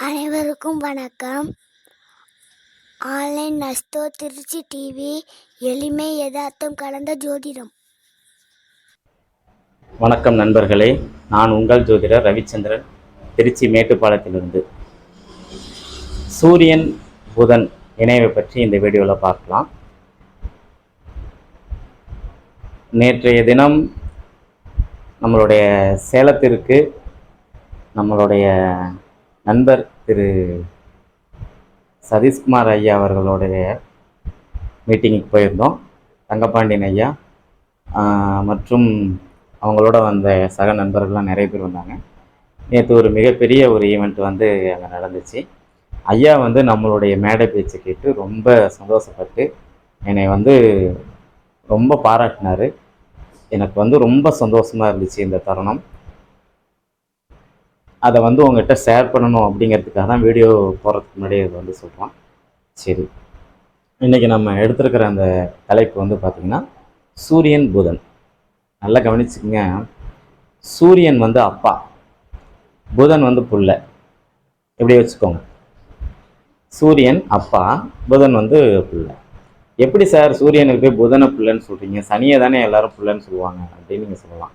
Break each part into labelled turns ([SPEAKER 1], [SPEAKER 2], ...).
[SPEAKER 1] அனைவருக்கும் வணக்கம். Online நஸ்தோ Trichy TV எளிமை யதார்த்தம் கலந்த ஜோதிடம்.
[SPEAKER 2] வணக்கம் நண்பர்களே நான் உங்கள் ஜோதிடர் ரவிச்சந்திரன் திருச்சி மேட்டுப்பாளையத்திலிருந்து. சூரியன் புதன் இணைவை பற்றி இந்த வீடியோவில் பார்க்கலாம். நேற்றைய தினம் நம்மளுடைய சேலத்திற்கு நம்மளுடைய நண்பர் திரு சதீஷ்குமார் ஐயா அவர்களுடைய மீட்டிங்குக்கு போயிருந்தோம். தங்கப்பாண்டியன் ஐயா மற்றும் அவங்களோட வந்த சக நண்பர்கள்லாம் நிறைய பேர் வந்தாங்க. நேற்று ஒரு மிகப்பெரிய ஒரு ஈவெண்ட் வந்து அங்கே நடந்துச்சு. ஐயா வந்து நம்மளுடைய மேடை பேச்சு கேட்டு ரொம்ப சந்தோஷப்பட்டு என்னை வந்து ரொம்ப பாராட்டினார். எனக்கு வந்து ரொம்ப சந்தோஷமாக இருந்துச்சு இந்த தருணம். அதை வந்து உங்ககிட்ட ஷேர் பண்ணணும் அப்படிங்கிறதுக்காக தான் வீடியோ போடுறதுக்கு முன்னாடி இது வந்து சொல்கிறோம் சரி. இன்றைக்கி நம்ம எடுத்திருக்கிற அந்த தலைப்பு வந்து பார்த்திங்கன்னா சூரியன் புதன். நல்லா கவனிச்சுக்கோங்க. சூரியன் வந்து அப்பா. புதன் வந்து புள்ள. இப்படி வச்சுக்கோங்க? சூரியன் அப்பா புதன் வந்து புள்ள. எப்படி சார் சூரியனுக்கு போய் புதனை புள்ளன்னு சொல்கிறீங்க சனியை தானே எல்லாரும் புள்ளன்னு சொல்லுவாங்க அப்படின்னு நீங்கள் சொல்லலாம்.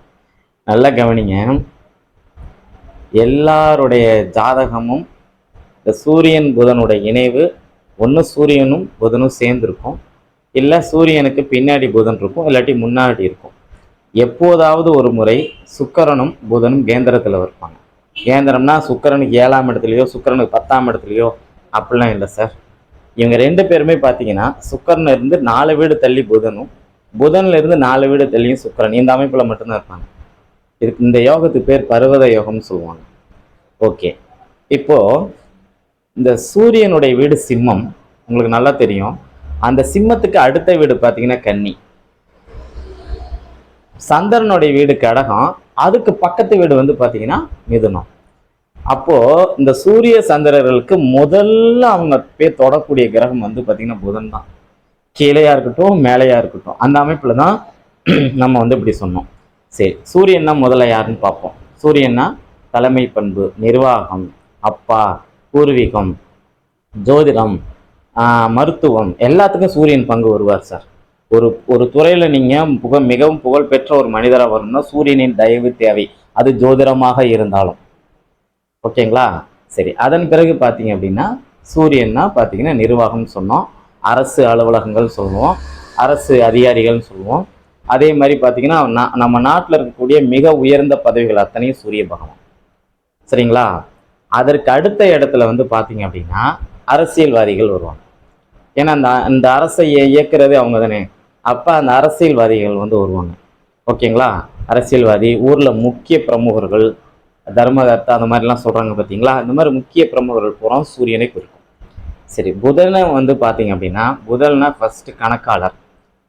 [SPEAKER 2] நல்லா கவனிங்க. எல்லாருடைய ஜாதகமும் இந்த சூரியன் புதனுடைய இணைவு ஒன்று சூரியனும் புதனும் சேர்ந்துருக்கும். இல்லை சூரியனுக்கு பின்னாடி புதன் இருக்கும் இல்லாட்டி முன்னாடி இருக்கும். எப்போதாவது ஒரு முறை சுக்கரனும் புதனும் கேந்திரத்தில் இருப்பாங்க. கேந்திரம்னா சுக்கரனுக்கு ஏழாம் இடத்துலையோ சுக்கிரனுக்கு பத்தாம் இடத்துலையோ அப்படிலாம் இல்லை சார். இவங்க ரெண்டு பேருமே பார்த்தீங்கன்னா சுக்கரன் இருந்து நாலு வீடு தள்ளி புதனும் புதன்ல இருந்து நாலு வீடு தள்ளியும் சுக்கரன். இந்த அமைப்பில் மட்டும்தான் இருப்பாங்க. இதுக்கு இந்த யோகத்துக்கு பேர் பர்வத யோகம்னு சொல்லுவாங்க. ஓகே இப்போ இந்த சூரியனுடைய வீடு சிம்மம். உங்களுக்கு நல்லா தெரியும். அந்த சிம்மத்துக்கு அடுத்த வீடு பார்த்தீங்கன்னா கன்னி. சந்திரனுடைய வீடு கடகம். அதுக்கு பக்கத்து வீடு வந்து பார்த்தீங்கன்னா மிதுனம். அப்போது இந்த சூரிய சந்திரர்களுக்கு முதல்ல அவங்க பேர் தொடக்கூடிய கிரகம் வந்து பார்த்தீங்கன்னா புதன் தான். கீழையாக இருக்கட்டும் மேலையாக இருக்கட்டும். அந்த அமைப்பில் தான் நம்ம வந்து இப்படி சொன்னோம். சரி சூரியன்னா முதல்ல யாருன்னு பார்ப்போம். சூரியன்னா தலைமை பண்பு நிர்வாகம் அப்பா பூர்வீகம் ஜோதிடம் மருத்துவம். எல்லாத்துக்கும் சூரியன் பங்கு வருவார் சார். ஒரு ஒரு துறையில் நீங்கள் புக மிகவும் புகழ்பெற்ற ஒரு மனிதராக வரணும்னா சூரியனின் தயவு தேவை. அது ஜோதிடமாக இருந்தாலும். ஓகேங்களா? சரி அதன் பிறகு பார்த்தீங்க அப்படின்னா சூரியன்னா பார்த்தீங்கன்னா நிர்வாகம்னு சொன்னோம். அரசு அலுவலகங்கள் சொல்லுவோம். அரசு அதிகாரிகள்னு சொல்லுவோம். அதே மாதிரி பார்த்தீங்கன்னா நம்ம நாட்டில் இருக்கக்கூடிய மிக உயர்ந்த பதவிகள் அத்தனையும் சூரிய பகவான். சரிங்களா? அதற்கு அடுத்த இடத்துல வந்து பார்த்தீங்க அப்படின்னா அரசியல்வாதிகள் வருவாங்க. ஏன்னா அந்த அந்த அரசை இயக்குறது அவங்க தானே அப்போ அந்த அரசியல்வாதிகள் வந்து வருவாங்க. ஓகேங்களா? அரசியல்வாதி ஊரில் முக்கிய பிரமுகர்கள் தர்மகர்த்தா அந்த மாதிரிலாம் சொல்கிறாங்க பார்த்தீங்களா இந்த மாதிரி முக்கிய பிரமுகர்கள் பூரா சூரியனை குறிக்கும். சரி புதனை வந்து பார்த்தீங்க அப்படின்னா புதன்னா ஃபஸ்ட்டு கணக்காளர்.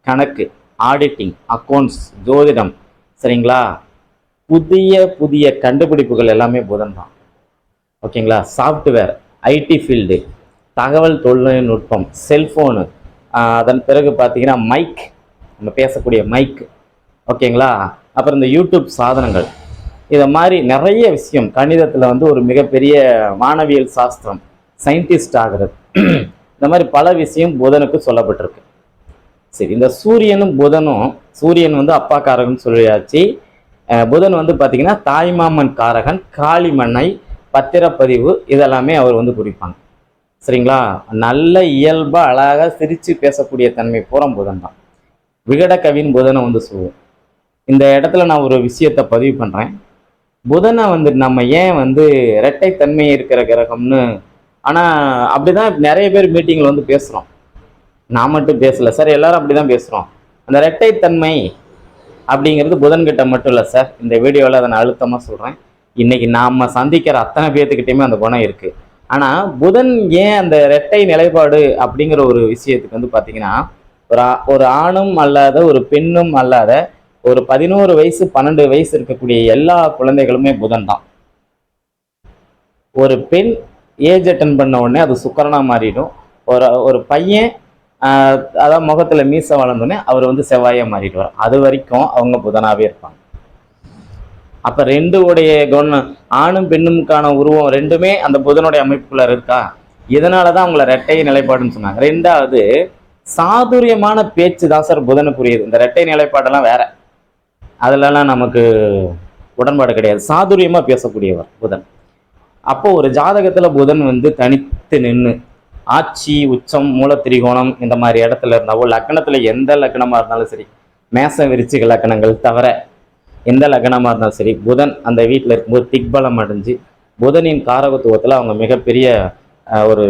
[SPEAKER 2] கணக்கு. ஆடிட்டிங் அக்கௌண்ட்ஸ் ஜோதிடம் சரிங்களா? புதிய புதிய கண்டுபிடிப்புகள் எல்லாமே புதன் தான் ஓகேங்களா சாஃப்ட்வேர் ஐடி ஃபீல்டு தகவல் தொழில்நுட்பம் செல்ஃபோனு அதன் பிறகு பார்த்தீங்கன்னா மைக் நம்ம பேசக்கூடிய மைக் ஓகேங்களா? அப்புறம் இந்த யூடியூப் சாதனங்கள். இதை மாதிரி நிறைய விஷயம். கணிதத்தில் வந்து ஒரு மிகப்பெரிய வானவியல் சாஸ்திரம் சயின்டிஸ்ட் ஆகிறது. இந்த மாதிரி பல விஷயம் புதனுக்கு சொல்லப்பட்டிருக்கு. சரி இந்த சூரியனும் புதனும் சூரியன் வந்து அப்பா காரகன் சொல்லியாச்சு புதன் வந்து பார்த்தீங்கன்னா தாய்மாமன் காரகன் காளிமண்ணை பத்திரப்பதிவு இதெல்லாமே அவர் வந்து குறிப்பாங்க. சரிங்களா? நல்ல இயல்பாக அழகாக சிரித்து பேசக்கூடிய தன்மை பூரா புதன் தான். விகட கவின் புதனை வந்து சொல்லுவோம். இந்த இடத்துல நான் ஒரு விஷயத்தை பதிவு பண்ணுறேன் புதனை வந்து நம்ம ஏன் வந்து இரட்டைத்தன்மை இருக்கிற கிரகம்னு ஆனால் அப்படிதான் நிறைய பேர் மீட்டிங்கில் வந்து பேசுகிறோம் நான் மட்டும் பேசலை சார் எல்லாரும் அப்படிதான் பேசுகிறோம் அந்த இரட்டைத்தன்மை அப்படிங்கிறது புதன்கிட்ட மட்டும் இல்லை சார். இந்த வீடியோவில் அதை நான் அழுத்தமாக சொல்கிறேன் இன்னைக்கு நாம் சந்திக்கிற அத்தனை பேர்த்துக்கிட்டையுமே அந்த குணம் இருக்குது ஆனால் புதன் ஏன் அந்த ரெட்டை நிலைப்பாடு அப்படிங்கிற ஒரு விஷயத்துக்கு வந்து பார்த்தீங்கன்னா ஒரு ஒரு ஆணும் அல்லாத ஒரு பெண்ணும் அல்லாத ஒரு பதினோரு வயசு பன்னெண்டு வயசு இருக்கக்கூடிய எல்லா குழந்தைகளுமே புதன் தான். ஒரு பெண் ஏஜ் அட்டன் பண்ண உடனே அது சுக்கரனா மாறிடும். ஒரு ஒரு பையன் அதாவது முகத்துல மீசை வளர்ந்தோடனே அவர் வந்து செவ்வாயா மாறிடுவார். அது வரைக்கும் அவங்க புதனாவே இருப்பாங்க. அப்ப ரெண்டு உடைய குணம் ஆணும் பெண்ணுக்கான உருவம் ரெண்டுமே அந்த புதனுடைய அமைப்புக்குள்ள இருக்கா? இதனாலதான் அவங்கள ரெட்டை நிலைப்பாடுன்னு சொன்னாங்க. ரெண்டாவது சாதுரியமான பேச்சு தான் சார் புதனுக்குரியது இந்த ரெட்டை நிலைப்பாடெல்லாம் வேற. அதுலலாம் நமக்கு உடன்பாடு கிடையாது. சாதுரியமா பேசக்கூடியவர் புதன். அப்போ ஒரு ஜாதகத்துல புதன் வந்து தனித்து நின்று ஆட்சி உச்சம் மூலத்திரிகோணம் இந்த மாதிரி இடத்துல இருந்தாவோ லக்கணத்தில் எந்த லக்னமாக இருந்தாலும் சரி மேச விருச்சிக லக்னங்கள் தவிர எந்த லக்கணமாக இருந்தாலும் சரி புதன் அந்த வீட்டில் இருக்கும்போது திக்பலம் அடைஞ்சு புதனின் காரகத்துவத்தில் அவங்க மிகப்பெரிய ஒரு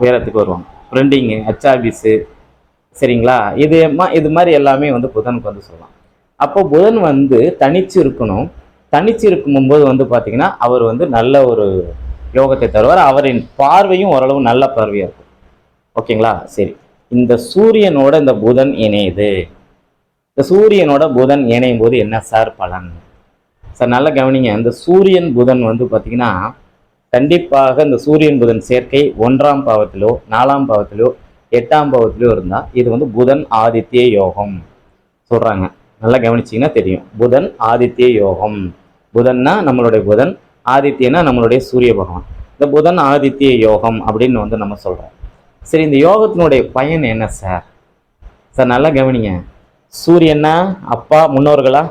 [SPEAKER 2] உயரத்துக்கு வருவாங்க. பிரிண்டிங்கு ஹெச்ஆபிஸு சரிங்களா? இது இது மாதிரி எல்லாமே வந்து புதனுக்கு வந்து சொல்லலாம். அப்போ புதன் வந்து தனிச்சு இருக்கணும். தனிச்சு இருக்கும்போது வந்து பார்த்திங்கன்னா அவர் வந்து நல்ல ஒரு யோகத்தை தருவார். அவரின் பார்வையும் ஓரளவு நல்ல பார்வையாக இருக்கும். ஓகேங்களா? சரி. இந்த சூரியனோட இந்த புதன் இணையுது. இந்த சூரியனோட புதன் இணையும் போது என்ன சார் பலன்? சார் நல்லா கவனிங்க. இந்த சூரியன் புதன் வந்து பார்த்தீங்கன்னா கண்டிப்பாக இந்த சூரியன் புதன் சேர்க்கை ஒன்றாம் பாவத்திலோ நாலாம் பாவத்திலோ எட்டாம் பாவத்திலோ இருந்தால் இது வந்து புதன் ஆதித்ய யோகம் சொல்கிறாங்க நல்லா கவனிச்சிங்கன்னா தெரியும். புதன் ஆதித்ய யோகம். புதன்னா நம்மளுடைய புதன் ஆதித்யனா நம்மளுடைய சூரிய பகவான். இந்த புதன் ஆதித்ய யோகம் அப்படின்னு வந்து நம்ம சொல்கிறோம் சரி இந்த யோகத்தினுடைய பயன் என்ன சார்? சார் நல்லா கவனிங்க. சூரியன்னா அப்பா முன்னோர்களா?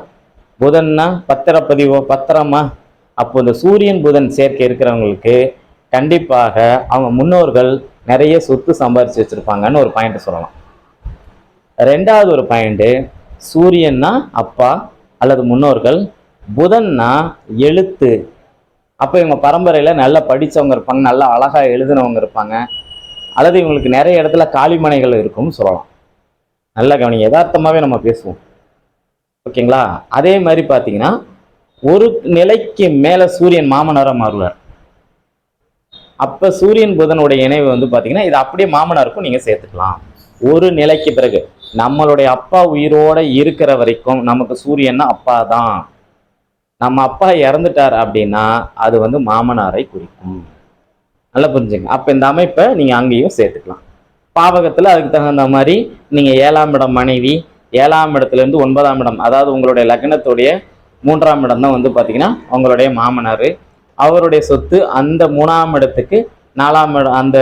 [SPEAKER 2] புதன்னா பத்திரப்பதிவோ பத்திரமா? அப்போ இந்த சூரியன் புதன் சேர்க்கை இருக்கிறவங்களுக்கு கண்டிப்பாக அவங்க முன்னோர்கள் நிறைய சொத்து சம்பாரிச்சு வச்சுருப்பாங்கன்னு ஒரு பாயிண்ட் சொல்லலாம். ரெண்டாவது ஒரு பாயிண்ட்டு சூரியன்னா அப்பா அல்லது முன்னோர்கள் புதன்னா எழுத்து அப்போ இவங்க பரம்பரையில் நல்லா படித்தவங்க இருப்பாங்க நல்லா அழகாக எழுதினவங்க இருப்பாங்க. அல்லது இவங்களுக்கு நிறைய இடத்துல காலிமனைகள் இருக்கும்னு சொல்லலாம். நல்லா கவனி யதார்த்தமாகவே நம்ம பேசுவோம். ஓகேங்களா? அதே மாதிரி பார்த்தீங்கன்னா ஒரு நிலைக்கு மேலே சூரியன் மாமனாராக மாறுவார். அப்போ சூரியன் புதனுடைய இணைவு வந்து பார்த்தீங்கன்னா இது அப்படியே மாமனாருக்கும் நீங்கள் சேர்த்துக்கலாம். ஒரு நிலைக்கு பிறகு நம்மளுடைய அப்பா உயிரோட இருக்கிற வரைக்கும் நமக்கு சூரியன்னா அப்பா தான் நம்ம அப்பா இறந்துட்டார் அப்படின்னா அது வந்து மாமனாரை குறிக்கும். நல்லா புரிஞ்சுங்க. அப்போ இந்த அமைப்பை நீங்கள் அங்கேயும் சேர்த்துக்கலாம். பாவகத்தில் அதுக்கு தகுந்த மாதிரி நீங்கள் ஏழாம் இடம் மனைவி ஏழாம் இடத்துலேருந்து ஒன்பதாம் இடம் அதாவது உங்களுடைய லக்னத்துடைய மூன்றாம் இடம் தான் வந்து பார்த்தீங்கன்னா உங்களுடைய மாமனார். அவருடைய சொத்து அந்த மூணாம் இடத்துக்கு நாலாம் இடம் அந்த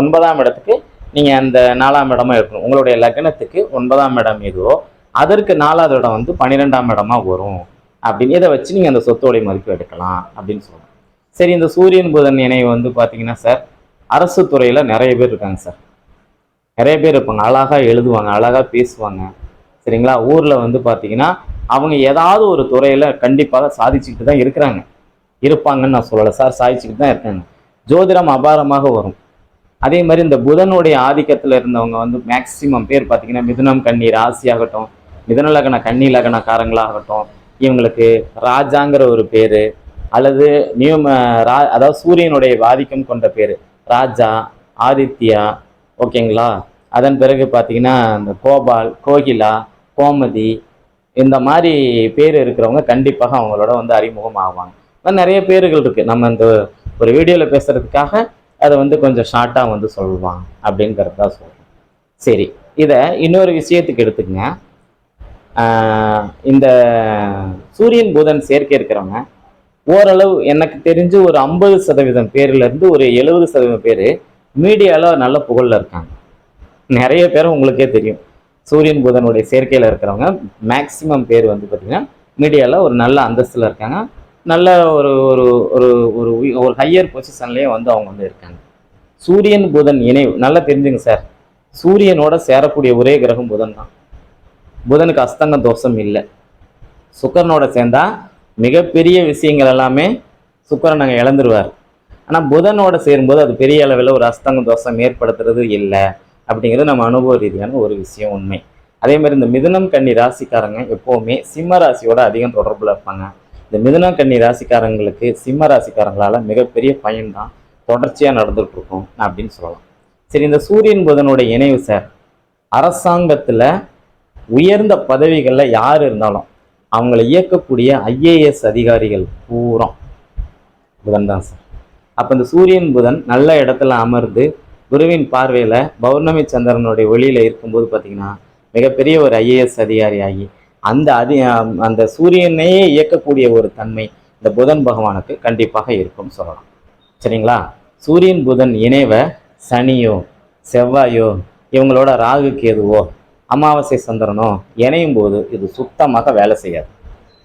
[SPEAKER 2] ஒன்பதாம் இடத்துக்கு நீங்கள் அந்த நாலாம் இடமா இருக்கணும் உங்களுடைய லக்னத்துக்கு ஒன்பதாம் இடம் எதுவோ அதற்கு நாலாவது இடம் வந்து பன்னிரெண்டாம் இடமா வரும். அப்படின்னு இதை வச்சு நீங்கள் அந்த சொத்தோடைய மதிப்பு எடுக்கலாம் அப்படின்னு சொல்லுவாங்க சரி இந்த சூரியன் புதன் இணைவு வந்து பார்த்தீங்கன்னா சார் அரசு துறையில் நிறைய பேர் இருக்காங்க சார். நிறைய பேர் இருப்பாங்க. அழகாக எழுதுவாங்க அழகாக பேசுவாங்க. சரிங்களா? ஊரில் வந்து பார்த்தீங்கன்னா அவங்க ஏதாவது ஒரு துறையில் கண்டிப்பாக சாதிச்சுக்கிட்டு தான் இருக்கிறாங்க. இருப்பாங்கன்னு நான் சொல்லலை சார். சாதிச்சுக்கிட்டு தான் இருக்காங்க. ஜோதிடம் அபாரமாக வரும். அதே மாதிரி இந்த புதனுடைய ஆதிக்கத்தில் இருந்தவங்க வந்து மேக்சிமம் பேர் பார்த்தீங்கன்னா மிதுனம் கன்னி ராசி ஆகட்டும் மிதுன லக்ன கன்னி லக்னக்காரங்களாகட்டும் இவங்களுக்கு ராஜாங்கிற ஒரு பேர் அல்லது நியூம ரா அதாவது சூரியனுடைய ஆதிக்கம் கொண்ட பேர். ராஜா ஆதித்யா ஓகேங்களா? அதன் பிறகு பார்த்தீங்கன்னா இந்த கோபால் கோகிலா கோமதி இந்த மாதிரி பேர் இருக்கிறவங்க கண்டிப்பாக அவங்களோட வந்து அறிமுகம் ஆவாங்க. நிறைய பேர்கள் இருக்குது நம்ம இந்த ஒரு வீடியோவில் பேசுகிறதுக்காக அதை வந்து கொஞ்சம் ஷார்ட்டாக வந்து சொல்லுவாங்க அப்படிங்கிறது தான் சொல்கிறேன் சரி இதை இன்னொரு விஷயத்துக்கு எடுத்துக்கங்க. இந்த சூரியன் புதன் சேர்க்கை இருக்கிறவங்க ஓரளவு எனக்கு தெரிஞ்சு ஒரு ஐம்பது சதவீதம் பேர்லேருந்து ஒரு எழுபது சதவீதம் பேர் மீடியாவில் நல்ல புகழில் இருக்காங்க. நிறைய பேர் உங்களுக்கே தெரியும். சூரியன் புதனுடைய சேர்க்கையில் இருக்கிறவங்க மேக்சிமம் பேர் வந்து பார்த்திங்கன்னா மீடியாவில் ஒரு நல்ல அந்தஸ்தில் இருக்காங்க. நல்ல ஒரு ஒரு ஒரு ஒரு ஒரு ஹையர் பொசிஷன்லேயே வந்து அவங்க வந்து இருக்காங்க. சூரியன் புதன் இணைவு நல்லா தெரிஞ்சுங்க சார். சூரியனோட சேரக்கூடிய ஒரே கிரகம் புதன் தான். புதனுக்கு அஸ்தங்க தோஷம் இல்லை. சுக்கரனோட சேர்ந்தா மிகப்பெரிய விஷயங்கள் எல்லாமே சுக்கரன் அங்கே இழந்துருவார். ஆனால் புதனோட சேரும்போது அது பெரிய அளவில் ஒரு அஸ்தங்க தோஷம் ஏற்படுத்துறது இல்லை அப்படிங்கிறது நம்ம அனுபவ ரீதியான ஒரு விஷயம் உண்மை. அதே மாதிரி இந்த மிதுனம் கன்னி ராசிக்காரங்க எப்போவுமே சிம்ம ராசியோட அதிகம் தொடர்பில் இருப்பாங்க. இந்த மிதுனம் கன்னி ராசிக்காரங்களுக்கு சிம்ம ராசிக்காரங்களால் மிகப்பெரிய பயன்தான் தொடர்ச்சியாக நடந்துகிட்ருக்கும் இருக்கும் அப்படின்னு சொல்லலாம். சரி இந்த சூரியன் புதனோட இணைவு சார். அரசாங்கத்தில் உயர்ந்த பதவிகளில் யார் இருந்தாலும் அவங்கள இயக்கக்கூடிய ஐஏஎஸ் அதிகாரிகள் பூரா புதன் தான் சார். அப்போ இந்த சூரியன் புதன் நல்ல இடத்துல அமர்ந்து குருவின் பார்வையில் பௌர்ணமி சந்திரனுடைய ஒளியில் இருக்கும்போது பார்த்தீங்கன்னா மிகப்பெரிய ஒரு ஐஏஎஸ் அதிகாரி ஆகி அந்த அதி அந்த சூரியனையே இயக்கக்கூடிய ஒரு தன்மை இந்த புதன் பகவானுக்கு கண்டிப்பாக இருக்கும் சொல்லலாம். சரிங்களா? சூரியன் புதன் இணைவை சனியோ செவ்வாயோ இவங்களோட ராகு கேதுவோ அமாவாசை சந்திரனோ இணையும் போது இது சுத்தமாக வேலை செய்யாது.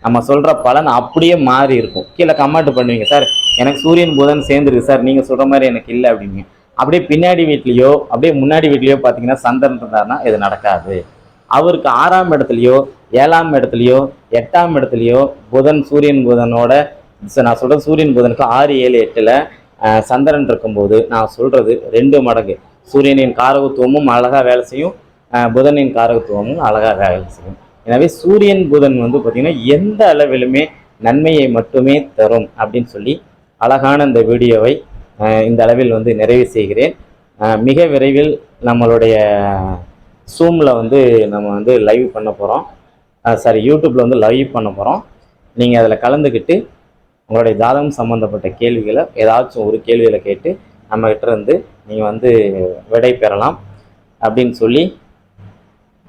[SPEAKER 2] நம்ம சொல்கிற பலன் அப்படியே மாறி இருக்கும். கீழே கம்மாட்டு பண்ணுவீங்க சார் எனக்கு சூரியன் புதன் சேர்ந்துருக்கு சார் நீங்கள் சொல்கிற மாதிரி எனக்கு இல்லை அப்படிங்க அப்படியே பின்னாடி வீட்லேயோ அப்படியே முன்னாடி வீட்லேயோ பார்த்தீங்கன்னா சந்திரன் இருந்தாருன்னா இது நடக்காது. அவருக்கு ஆறாம் இடத்துலையோ ஏழாம் இடத்துலையோ எட்டாம் இடத்துலையோ புதன் சூரியன் புதனோட நான் சொல்கிறது சூரியன் புதனுக்கு ஆறு ஏழு எட்டில் சந்திரன் இருக்கும்போது நான் சொல்கிறது ரெண்டு மடங்கு. சூரியனின் காரகத்துவமும் அழகாக வேலை செய்யும். புதனின் காரகத்துவமும் அழகாக வேலை செய்யும் எனவே சூரியன் புதன் வந்து பார்த்திங்கன்னா எந்த அளவிலுமே நன்மையை மட்டுமே தரும் அப்படின்னு சொல்லி அழகான இந்த வீடியோவை இந்த அளவில் வந்து நிறைவு செய்கிறேன். மிக விரைவில் நம்மளுடைய சூமில் வந்து நம்ம வந்து லைவ் பண்ண போகிறோம் சாரி யூடியூப்பில் வந்து லைவ் பண்ண போகிறோம் நீங்கள் அதில் கலந்துக்கிட்டு உங்களுடைய ஜாதகம் சம்மந்தப்பட்ட கேள்விகளை ஏதாச்சும் ஒரு கேள்விகளை கேட்டு நம்மகிட்ட இருந்து நீங்கள் வந்து விடை பெறலாம் அப்படின்னு சொல்லி